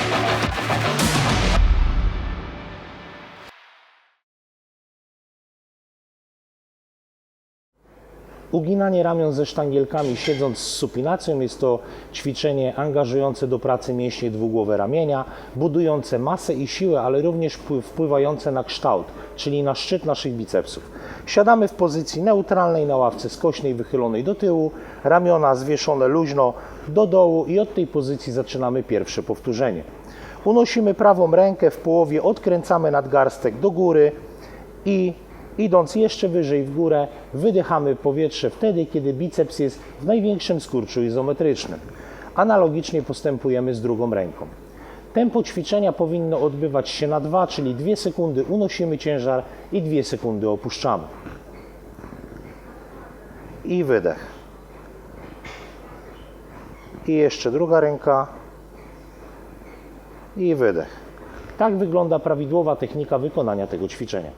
Thank you. Uginanie ramion ze sztangielkami siedząc z supinacją jest to ćwiczenie angażujące do pracy mięśnie dwugłowe ramienia, budujące masę i siłę, ale również wpływ- wpływające na kształt, czyli na szczyt naszych bicepsów. Siadamy w pozycji neutralnej na ławce skośnej wychylonej do tyłu, ramiona zwieszone luźno do dołu i od tej pozycji zaczynamy pierwsze powtórzenie. Unosimy prawą rękę w połowie, odkręcamy nadgarstek do góry i idąc jeszcze wyżej w górę, wydychamy powietrze wtedy, kiedy biceps jest w największym skurczu izometrycznym. Analogicznie postępujemy z drugą ręką. Tempo ćwiczenia powinno odbywać się na 2, czyli 2 sekundy unosimy ciężar i 2 sekundy opuszczamy. I wydech. I jeszcze druga ręka. I wydech. Tak wygląda prawidłowa technika wykonania tego ćwiczenia.